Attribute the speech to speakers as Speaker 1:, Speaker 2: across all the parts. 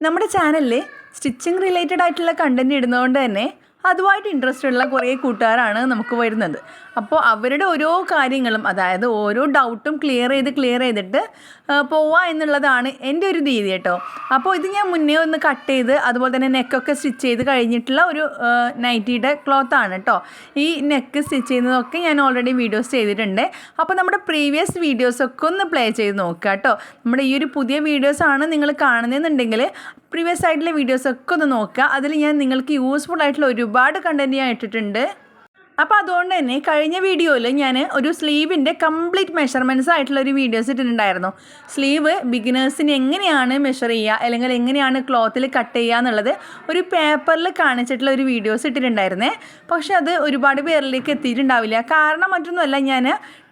Speaker 1: നമ്മുടെ ചാനലിൽ stitching related ആയിട്ടുള്ള കണ്ടന്റ് ഇടുന്നതുകൊണ്ട് തന്നെ അതുമായിട്ട് ഇൻട്രസ്റ്റ് ഉള്ള കുറേ കൂട്ടുകാരാണ് നമുക്ക് വരുന്നത്. അപ്പോൾ അവരുടെ ഓരോ കാര്യങ്ങളും അതായത് ഓരോ ഡൗട്ടും ക്ലിയർ ചെയ്ത് ക്ലിയർ ചെയ്തിട്ട് പോവാ എന്നുള്ളതാണ് എന്റെ ഒരു രീതി കേട്ടോ. അപ്പോൾ ഇത് ഞാൻ മുന്നേ ഒന്ന് കട്ട് ചെയ്ത് അതുപോലെ തന്നെ നെക്കൊക്കെ സ്റ്റിച്ച് ചെയ്ത് കഴിഞ്ഞിട്ടുള്ള ഒരു നൈറ്റിയുടെ ക്ലോത്ത് ആണ് കേട്ടോ. ഈ നെക്ക് സ്റ്റിച്ച് ചെയ്യുന്നതൊക്കെ ഞാൻ ഓൾറെഡി വീഡിയോസ് ചെയ്തിട്ടുണ്ട്. അപ്പോൾ നമ്മുടെ പ്രീവിയസ് വീഡിയോസൊക്കെ ഒന്ന് പ്ലേ ചെയ്ത് നോക്കുക കേട്ടോ. നമ്മുടെ ഈ ഒരു പുതിയ വീഡിയോസാണ് നിങ്ങൾ കാണുന്നതെന്നുണ്ടെങ്കിൽ പ്രീവിയസ് ആയിട്ടുള്ള വീഡിയോസൊക്കെ ഒന്ന് നോക്കുക. അതിൽ ഞാൻ നിങ്ങൾക്ക് യൂസ്ഫുൾ ആയിട്ടുള്ള ഒരുപാട് കണ്ടന്റ് ഞാൻ ഇട്ടിട്ടുണ്ട്. അപ്പോൾ അതുകൊണ്ട് തന്നെ കഴിഞ്ഞ വീഡിയോയിൽ ഞാൻ ഒരു സ്ലീവിന്റെ കംപ്ലീറ്റ് മെഷർമെന്റ്സ് ആയിട്ടുള്ള ഒരു വീഡിയോസ് ഇട്ടിട്ടുണ്ടായിരുന്നു. സ്ലീവ് ബിഗിനേഴ്സിന് എങ്ങനെയാണ് മെഷർ ചെയ്യുക അല്ലെങ്കിൽ എങ്ങനെയാണ് ക്ലോത്തിൽ കട്ട് ചെയ്യുക എന്നുള്ളത് ഒരു പേപ്പറിൽ കാണിച്ചിട്ടുള്ള ഒരു വീഡിയോസ് ഇട്ടിട്ടുണ്ടായിരുന്നേ. പക്ഷെ അത് ഒരുപാട് പേരിലേക്ക് എത്തിയിട്ടുണ്ടാവില്ല. കാരണം മറ്റൊന്നുമല്ല ഞാൻ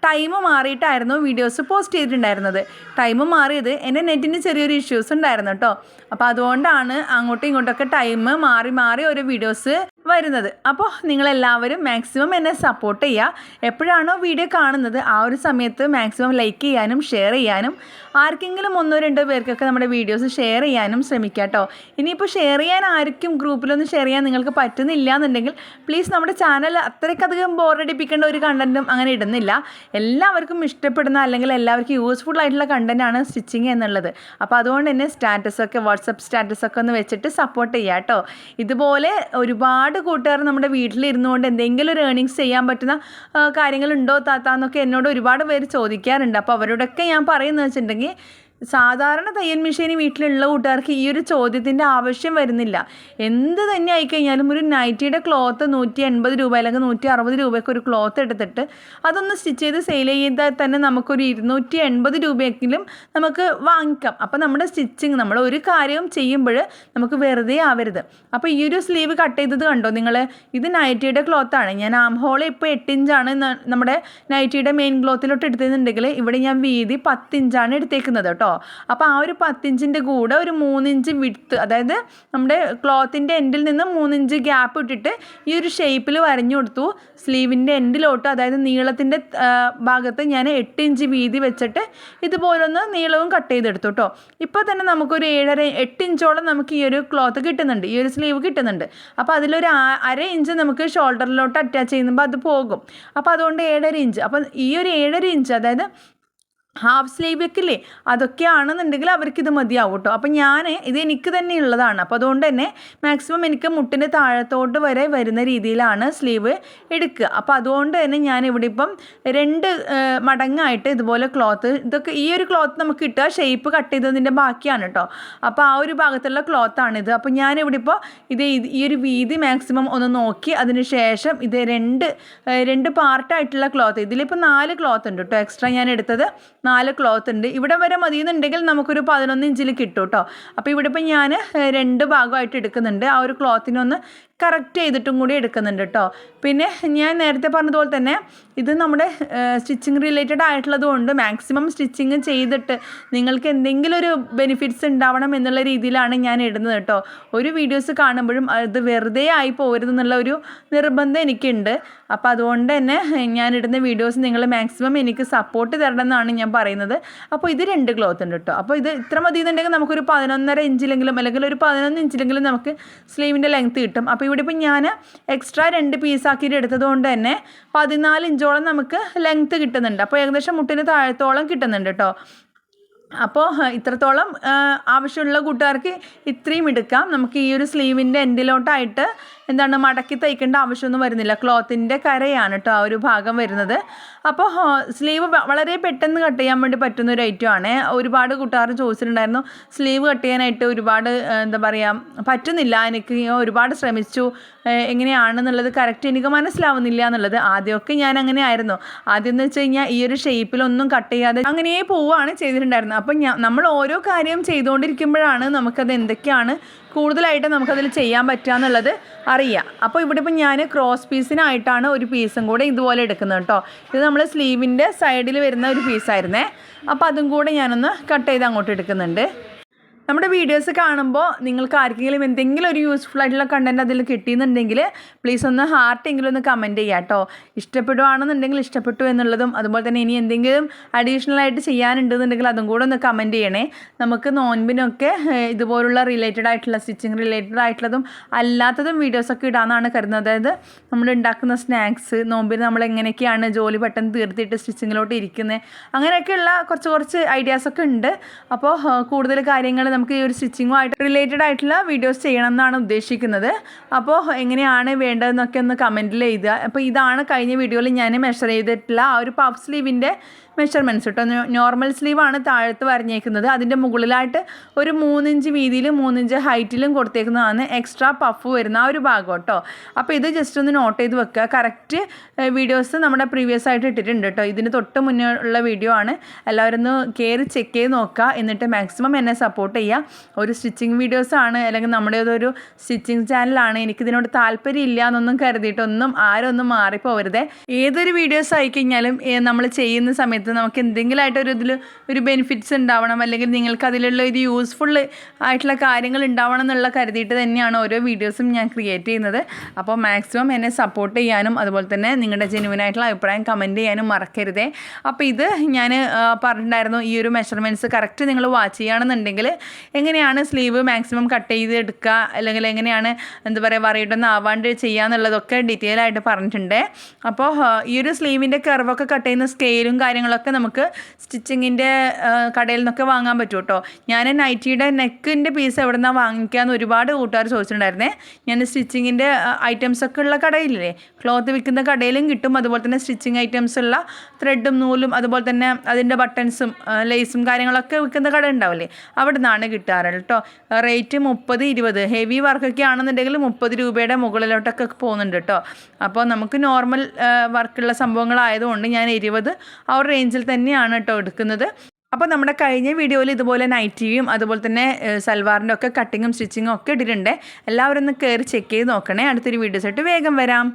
Speaker 1: ടൈം മാറിയിട്ടായിരുന്നു വീഡിയോസ് പോസ്റ്റ് ചെയ്തിട്ടുണ്ടായിരുന്നത്. ടൈം മാറിയത് എന്റെ നെറ്റിന് ചെറിയൊരു ഇഷ്യൂസ് ഉണ്ടായിരുന്നു കേട്ടോ. അപ്പോൾ അതുകൊണ്ടാണ് അങ്ങോട്ടും ഇങ്ങോട്ടൊക്കെ ടൈം മാറി മാറി ഓരോ വീഡിയോസ് വരുന്നത്. അപ്പോൾ നിങ്ങളെല്ലാവരും മാക്സിമം എന്നെ സപ്പോർട്ട് ചെയ്യുക എപ്പോഴാണോ വീഡിയോ കാണുന്നത് ആ ഒരു സമയത്ത് മാക്സിമം ലൈക്ക് ചെയ്യാനും ഷെയർ ചെയ്യാനും ആർക്കെങ്കിലും ഒന്നോ രണ്ടോ പേർക്കൊക്കെ നമ്മുടെ വീഡിയോസ് ഷെയർ ചെയ്യാനും ശ്രമിക്കുക കേട്ടോ ഇനിയിപ്പോൾ ഷെയർ ചെയ്യാൻ ആർക്കും ഗ്രൂപ്പിലൊന്നും ഷെയർ ചെയ്യാൻ നിങ്ങൾക്ക് പറ്റുന്നില്ല എന്നുണ്ടെങ്കിൽ പ്ലീസ് നമ്മുടെ ചാനൽ അത്രയ്ക്കധികം ബോറടിപ്പിക്കേണ്ട ഒരു കണ്ടന്റും അങ്ങനെ ഇടുന്നില്ല. എല്ലാവർക്കും ഇഷ്ടപ്പെടുന്ന അല്ലെങ്കിൽ എല്ലാവർക്കും യൂസ്ഫുൾ ആയിട്ടുള്ള കണ്ടന്റാണ് സ്റ്റിച്ചിങ് എന്നുള്ളത്. അപ്പോൾ അതുകൊണ്ട് തന്നെ സ്റ്റാറ്റസൊക്കെ വാട്സപ്പ് സ്റ്റാറ്റസൊക്കെ ഒന്ന് വെച്ചിട്ട് സപ്പോർട്ട് ചെയ്യാം കേട്ടോ ഇതുപോലെ ഒരുപാട് കൂട്ടുകാർ നമ്മുടെ വീട്ടിലിരുന്നുകൊണ്ട് എന്തെങ്കിലും ഒരു ഏണിങ്സ് ചെയ്യാൻ പറ്റുന്ന കാര്യങ്ങളുണ്ടോ താത്ത എന്നൊക്കെ എന്നോട് ഒരുപാട് പേര് ചോദിക്കാറുണ്ട്. അപ്പോൾ അവരോടൊക്കെ ഞാൻ പറയുന്നത് വെച്ചിട്ടുണ്ടെങ്കിൽ സാധാരണ തയ്യൽ മെഷീൻ വീട്ടിലുള്ള കൂട്ടുകാർക്ക് ഈ ഒരു ചോദ്യത്തിന്റെ ആവശ്യം വരുന്നില്ല. എന്ത് തന്നെ ആയിക്കഴിഞ്ഞാലും ഒരു നൈറ്റിയുടെ ക്ലോത്ത് നൂറ്റി എൺപത് രൂപ അല്ലെങ്കിൽ നൂറ്റി അറുപത് രൂപയ്ക്ക് ഒരു ക്ലോത്ത് എടുത്തിട്ട് അതൊന്ന് സ്റ്റിച്ച് ചെയ്ത് സെയിൽ ചെയ്താൽ തന്നെ നമുക്കൊരു ഇരുന്നൂറ്റി എൺപത് രൂപയെങ്കിലും നമുക്ക് വാങ്ങിക്കാം. അപ്പോൾ നമ്മുടെ സ്റ്റിച്ചിങ് നമ്മൾ ഒരു കാര്യവും ചെയ്യുമ്പോൾ നമുക്ക് വെറുതെ ആവരുത്. അപ്പോൾ ഈ ഒരു സ്ലീവ് കട്ട് ചെയ്തത് കണ്ടോ നിങ്ങൾ ഇത് നൈറ്റിയുടെ ക്ലോത്താണ്. ഞാൻ ആം ഹോൾ ഇപ്പോൾ എട്ട് ഇഞ്ചാണ് നമ്മുടെ നൈറ്റിയുടെ മെയിൻ ക്ലോത്തിലോട്ട് എടുത്തിരുന്നുണ്ടെങ്കിൽ ഇവിടെ ഞാൻ വീതി പത്ത് ഇഞ്ചാണ് എടുത്തേക്കുന്നത് കേട്ടോ. അപ്പോൾ ആ ഒരു പത്തിഞ്ചിന്റെ കൂടെ ഒരു മൂന്നിഞ്ച് വിട്ത്ത് അതായത് നമ്മുടെ ക്ലോത്തിന്റെ എൻഡിൽ നിന്ന് മൂന്നിഞ്ച് ഗ്യാപ്പ് ഇട്ടിട്ട് ഈ ഒരു ഷേപ്പിൽ വരഞ്ഞു കൊടുത്തു. സ്ലീവിന്റെ എൻഡിലോട്ട് അതായത് നീളത്തിന്റെ ഭാഗത്ത് ഞാൻ എട്ട് ഇഞ്ച് വീതി വെച്ചിട്ട് ഇതുപോലൊന്ന് നീളവും കട്ട് ചെയ്തെടുത്തു കേട്ടോ ഇപ്പോൾ തന്നെ നമുക്കൊരു ഏഴര എട്ട് ഇഞ്ചോളം നമുക്ക് ഈ ഒരു ക്ലോത്ത് കിട്ടുന്നുണ്ട്. ഈ ഒരു സ്ലീവ് കിട്ടുന്നുണ്ട്. അപ്പോൾ അതിലൊരു അര ഇഞ്ച് നമുക്ക് ഷോൾഡറിലോട്ട് അറ്റാച്ച് ചെയ്യുമ്പോൾ അത് പോകും. അപ്പോൾ അതുകൊണ്ട് ഏഴര ഇഞ്ച്. അപ്പോൾ ഈ ഒരു ഏഴര ഇഞ്ച് അതായത് ഹാഫ് സ്ലീവ് വെക്കില്ലേ അതൊക്കെയാണെന്നുണ്ടെങ്കിൽ ഇത് മതിയാവും കേട്ടോ അപ്പം ഞാൻ ഇത് എനിക്ക് തന്നെ ഉള്ളതാണ്. അപ്പോൾ അതുകൊണ്ട് തന്നെ മാക്സിമം എനിക്ക് മുട്ടിന്റെ താഴത്തോട്ട് വരെ വരുന്ന രീതിയിലാണ് സ്ലീവ് എടുക്കുക. അപ്പോൾ അതുകൊണ്ട് തന്നെ ഞാൻ ഇവിടെ ഇപ്പം രണ്ട് മടങ്ങായിട്ട് ഇതുപോലെ ക്ലോത്ത് ഇതൊക്കെ ഈ ഒരു ക്ലോത്ത് നമുക്ക് കിട്ടുക. ഷേപ്പ് കട്ട് ചെയ്തതിന്റെ ബാക്കിയാണ് കേട്ടോ അപ്പോൾ ആ ഒരു ഭാഗത്തുള്ള ക്ലോത്താണിത് അപ്പോൾ ഇവിടെ ഇപ്പോൾ ഇത് ഈ ഒരു വീതി മാക്സിമം ഒന്ന് നോക്കി. അതിന് ശേഷം ഇത് രണ്ട് രണ്ട് പാർട്ടായിട്ടുള്ള ക്ലോത്ത് ഇതിലിപ്പോൾ നാല് ക്ലോത്ത് ഉണ്ട് കേട്ടോ എക്സ്ട്രാ ഞാൻ എടുത്തത്. നാല് ക്ലോത്ത് ഉണ്ട്. ഇവിടെ വരെ മതി എന്നുണ്ടെങ്കിൽ നമുക്കൊരു പതിനൊന്ന് ഇഞ്ചിൽ കിട്ടും കേട്ടോ അപ്പോൾ ഇവിടെ ഇപ്പം ഞാൻ രണ്ട് ഭാഗമായിട്ട് എടുക്കുന്നുണ്ട്. ആ ഒരു ക്ലോത്തിനൊന്ന് കറക്റ്റ് ചെയ്തിട്ടും കൂടി എടുക്കുന്നുണ്ട് കേട്ടോ പിന്നെ ഞാൻ നേരത്തെ പറഞ്ഞതുപോലെ തന്നെ ഇത് നമ്മുടെ സ്റ്റിച്ചിങ് റിലേറ്റഡ് ആയിട്ടുള്ളത് കൊണ്ട് മാക്സിമം സ്റ്റിച്ചിങ് ചെയ്തിട്ട് നിങ്ങൾക്ക് എന്തെങ്കിലും ഒരു ബെനിഫിറ്റ്സ് ഉണ്ടാവണം എന്നുള്ള രീതിയിലാണ് ഞാൻ ഇടുന്നത് കേട്ടോ ഒരു വീഡിയോസ് കാണുമ്പോഴും അത് വെറുതെ ആയി പോകരുത് എന്നുള്ള ഒരു നിർബന്ധം എനിക്കുണ്ട്. അപ്പോൾ അതുകൊണ്ട് തന്നെ ഞാൻ ഇടുന്ന വീഡിയോസ് നിങ്ങൾ മാക്സിമം എനിക്ക് സപ്പോർട്ട് തരണം എന്നാണ് ഞാൻ പറയുന്നത്. അപ്പോൾ ഇത് രണ്ട് ക്ലോത്ത് ഉണ്ട് കേട്ടോ അപ്പോൾ ഇത് ഇത്ര മതി എന്നുണ്ടെങ്കിൽ നമുക്കൊരു പതിനൊന്നര ഇഞ്ചിലെങ്കിലും അല്ലെങ്കിൽ ഒരു പതിനൊന്ന് ഇഞ്ചിലെങ്കിലും നമുക്ക് സ്ലീവിന്റെ ലെങ്ത്ത് കിട്ടും. അപ്പോൾ ഇവിടെ ഇപ്പം ഞാൻ എക്സ്ട്രാ രണ്ട് പീസാക്കിയിട്ട് എടുത്തത് കൊണ്ട് തന്നെ പതിനാല് ഇഞ്ചോളം നമുക്ക് ലെങ്ത്ത് കിട്ടുന്നുണ്ട്. അപ്പോൾ ഏകദേശം മുട്ടിന് താഴത്തോളം കിട്ടുന്നുണ്ട് കേട്ടോ അപ്പോൾ ഇത്രത്തോളം ആവശ്യമുള്ള കൂട്ടുകാർക്ക് ഇത്രയും എടുക്കാം. നമുക്ക് ഈ ഒരു സ്ലീവിന്റെ എൻഡിലോട്ടായിട്ട് എന്താണ് മടക്കി തയ്ക്കേണ്ട ആവശ്യമൊന്നും വരുന്നില്ല. ക്ലോത്തിന്റെ കരയാണ് കേട്ടോ ആ ഒരു ഭാഗം വരുന്നത്. അപ്പോൾ സ്ലീവ് വളരെ പെട്ടെന്ന് കട്ട് ചെയ്യാൻ വേണ്ടി പറ്റുന്ന ഒരു ഐറ്റം ആണ്. ഒരുപാട് കൂട്ടുകാർ ചോദിച്ചിട്ടുണ്ടായിരുന്നു സ്ലീവ് കട്ട് ചെയ്യാനായിട്ട് ഒരുപാട് എന്താ പറയുക പറ്റുന്നില്ല. എനിക്ക് ഒരുപാട് ശ്രമിച്ചു. എങ്ങനെയാണെന്നുള്ളത് കറക്റ്റ് എനിക്ക് മനസ്സിലാവുന്നില്ല എന്നുള്ളത് ആദ്യമൊക്കെ ഞാൻ അങ്ങനെ ആയിരുന്നു ആദ്യം എന്ന് വെച്ച് കഴിഞ്ഞാൽ ഈ ഒരു ഷേപ്പിലൊന്നും കട്ട് ചെയ്യാതെ അങ്ങനെ പോവുകയാണ് ചെയ്തിട്ടുണ്ടായിരുന്നത്. അപ്പം ഞാൻ നമ്മൾ ഓരോ കാര്യം ചെയ്തുകൊണ്ടിരിക്കുമ്പോഴാണ് നമുക്കത് എന്തൊക്കെയാണ് കൂടുതലായിട്ട് നമുക്കതിൽ ചെയ്യാൻ പറ്റുക എന്നുള്ളത് അറിയാം. അപ്പോൾ ഇവിടെ ഇപ്പം ഞാൻ ക്രോസ് പീസിനായിട്ടാണ് ഒരു പീസും കൂടെ ഇതുപോലെ എടുക്കുന്നത് കേട്ടോ ഇത് നമ്മൾ സ്ലീവിന്റെ സൈഡിൽ വരുന്ന ഒരു പീസായിരുന്നേ അപ്പോൾ അതും കൂടെ ഞാനൊന്ന് കട്ട് ചെയ്ത് അങ്ങോട്ട് എടുക്കുന്നുണ്ട്. നമ്മുടെ വീഡിയോസ് കാണുമ്പോൾ നിങ്ങൾക്ക് ആർക്കെങ്കിലും എന്തെങ്കിലും ഒരു യൂസ്ഫുൾ ആയിട്ടുള്ള കണ്ടന്റ് അതിൽ കിട്ടിയെന്നുണ്ടെങ്കിൽ പ്ലീസ് ഒന്ന് ഹാർട്ടെങ്കിലും ഒന്ന് കമന്റ് ചെയ്യുക കേട്ടോ ഇഷ്ടപ്പെടുവാണെന്നുണ്ടെങ്കിൽ ഇഷ്ടപ്പെട്ടു എന്നുള്ളതും അതുപോലെ തന്നെ ഇനി എന്തെങ്കിലും അഡീഷണൽ ആയിട്ട് ചെയ്യാനുണ്ടെന്നുണ്ടെങ്കിൽ അതും കൂടെ ഒന്ന് കമന്റ് ചെയ്യണേ. നമുക്ക് നോൻപിനൊക്കെ ഇതുപോലുള്ള റിലേറ്റഡ് ആയിട്ടുള്ള സ്റ്റിച്ചിങ് റിലേറ്റഡ് ആയിട്ടുള്ളതും അല്ലാത്തതും വീഡിയോസൊക്കെ ഇടാമെന്നാണ് കരുതുന്നത്. അതായത് നമ്മൾ ഉണ്ടാക്കുന്ന സ്നാക്സ് നോമ്പിന് നമ്മൾ എങ്ങനെയൊക്കെയാണ് ജോലി പെട്ടെന്ന് തീർത്തിട്ട് സ്റ്റിച്ചിങ്ങിലോട്ട് ഇരിക്കുന്നത് അങ്ങനെയൊക്കെയുള്ള കുറച്ച് കുറച്ച് ഐഡിയാസൊക്കെ ഉണ്ട്. അപ്പോൾ കൂടുതൽ കാര്യങ്ങൾ നമുക്ക് ഈ ഒരു സ്റ്റിച്ചിങ്ങുമായിട്ട് റിലേറ്റഡ് ആയിട്ടുള്ള വീഡിയോസ് ചെയ്യണം എന്നാണ് ഉദ്ദേശിക്കുന്നത്. അപ്പോൾ എങ്ങനെയാണ് വേണ്ടതെന്നൊക്കെ ഒന്ന് കമന്റിൽ എഴുതുക. അപ്പോൾ ഇതാണ് കഴിഞ്ഞ വീഡിയോയിൽ ഞാൻ മെഷർ ചെയ്തിട്ടുള്ള ആ ഒരു പഫ് സ്ലീവിന്റെ മെഷർമെന്റ്സ് കേട്ടോ നോർമൽ സ്ലീവാണ് താഴത്ത് വരഞ്ഞേക്കുന്നത്. അതിന്റെ മുകളിലായിട്ട് ഒരു മൂന്നിഞ്ച് വീതിയിലും മൂന്നിഞ്ച് ഹൈറ്റിലും കൊടുത്തേക്കുന്നതാണ് എക്സ്ട്രാ പഫ് വരുന്ന ആ ഒരു ഭാഗം കേട്ടോ അപ്പോൾ ഇത് ജസ്റ്റ് ഒന്ന് നോട്ട് ചെയ്ത് വെക്കുക. കറക്റ്റ് വീഡിയോസ് നമ്മുടെ പ്രീവിയസ് ആയിട്ട് ഇട്ടിട്ടുണ്ട് കേട്ടോ ഇതിന് തൊട്ട് മുന്നേ ഉള്ള വീഡിയോ ആണ്. എല്ലാവരും ഒന്ന് കയറി ചെക്ക് ചെയ്ത് നോക്കുക. എന്നിട്ട് മാക്സിമം എന്നെ സപ്പോർട്ട് ചെയ്യുക. ഒരു സ്റ്റിച്ചിങ് ആണ് അല്ലെങ്കിൽ നമ്മുടെ ഒരു സ്റ്റിച്ചിങ് ചാനലാണ്. എനിക്കിതിനോട് താല്പര്യം ഇല്ല എന്നൊന്നും കരുതിയിട്ടൊന്നും ആരും ഒന്നും മാറിപ്പോവരുതേ. ഏതൊരു വീഡിയോസ് ആയിക്കഴിഞ്ഞാലും നമ്മൾ ചെയ്യുന്ന സമയത്ത് നമുക്ക് എന്തെങ്കിലും ഒരു ഇതിൽ ഒരു ബെനിഫിറ്റ്സ് ഉണ്ടാവണം അല്ലെങ്കിൽ നിങ്ങൾക്ക് അതിലുള്ള ഒരു യൂസ്ഫുൾ ആയിട്ടുള്ള കാര്യങ്ങൾ ഉണ്ടാവണം എന്നുള്ള കരുതിയിട്ട് തന്നെയാണ് ഓരോ വീഡിയോസും ഞാൻ ക്രിയേറ്റ് ചെയ്യുന്നത്. അപ്പോൾ മാക്സിമം എന്നെ സപ്പോർട്ട് ചെയ്യാനും അതുപോലെ തന്നെ നിങ്ങളുടെ ജെനുവൻ ആയിട്ടുള്ള അഭിപ്രായം കമന്റ് ചെയ്യാനും മറക്കരുതേ. അപ്പോൾ ഇത് ഞാൻ പറഞ്ഞിട്ടുണ്ടായിരുന്നു ഈ ഒരു മെഷർമെന്റ്സ് കറക്റ്റ് നിങ്ങൾ വാച്ച് ചെയ്യുകയാണെന്നുണ്ടെങ്കിൽ എങ്ങനെയാണ് സ്ലീവ് മാക്സിമം കട്ട് ചെയ്ത് എടുക്കുക അല്ലെങ്കിൽ എങ്ങനെയാണ് എന്താ പറയുക വറയിട്ടൊന്നും ആവാണ്ട് ചെയ്യുക എന്നുള്ളതൊക്കെ ഡീറ്റെയിൽ ആയിട്ട് പറഞ്ഞിട്ടുണ്ട്. അപ്പോൾ ഈ ഒരു സ്ലീവിന്റെ കർവൊക്കെ കട്ട് ചെയ്യുന്ന സ്കെയിലും കാര്യങ്ങളൊക്കെ നമുക്ക് സ്റ്റിച്ചിങ്ങിന്റെ കടയിൽ നിന്നൊക്കെ വാങ്ങാൻ പറ്റും കേട്ടോ ഞാൻ നൈറ്റിയുടെ നെക്കിന്റെ പീസ് എവിടെ നിന്നാണ് വാങ്ങിക്കാമെന്ന് ഒരുപാട് കൂട്ടുകാർ ചോദിച്ചിട്ടുണ്ടായിരുന്നേ. ഞാൻ സ്റ്റിച്ചിങ്ങിന്റെ ഐറ്റംസ് ഒക്കെ ഉള്ള കടയില്ലേ? ക്ലോത്ത് വിൽക്കുന്ന കടയിലും കിട്ടും. അതുപോലെ തന്നെ സ്റ്റിച്ചിങ് ഐറ്റംസ് ഉള്ള ത്രെഡും നൂലും അതുപോലെ തന്നെ അതിന്റെ ബട്ടൺസും ലേസും കാര്യങ്ങളൊക്കെ വിൽക്കുന്ന കട ഉണ്ടാവില്ലേ? അവിടെ നിന്നാണ് കിട്ടാറ് കേട്ടോ റേറ്റ് മുപ്പത് ഇരുപത് ഹെവി വർക്കൊക്കെ ആണെന്നുണ്ടെങ്കിൽ മുപ്പത് രൂപയുടെ മുകളിലോട്ടൊക്കെ പോകുന്നുണ്ട് കേട്ടോ അപ്പോൾ നമുക്ക് നോർമൽ വർക്കുള്ള സംഭവങ്ങളായതുകൊണ്ട് ഞാൻ ഇരുപത് ആ ഒരു റേഞ്ചിൽ തന്നെയാണ് കേട്ടോ എടുക്കുന്നത്. അപ്പോൾ നമ്മുടെ കഴിഞ്ഞ വീഡിയോയിൽ ഇതുപോലെ നൈറ്റിയും അതുപോലെ തന്നെ സൽവാറിന്റെ ഒക്കെ കട്ടിങ്ങും സ്റ്റിച്ചിങ്ങും ഒക്കെ ഇട്ടിട്ടുണ്ട്. എല്ലാവരും ഒന്ന് കയറി ചെക്ക് ചെയ്ത് നോക്കണേ. അടുത്തൊരു വീഡിയോസ് ആയിട്ട് വേഗം വരാം.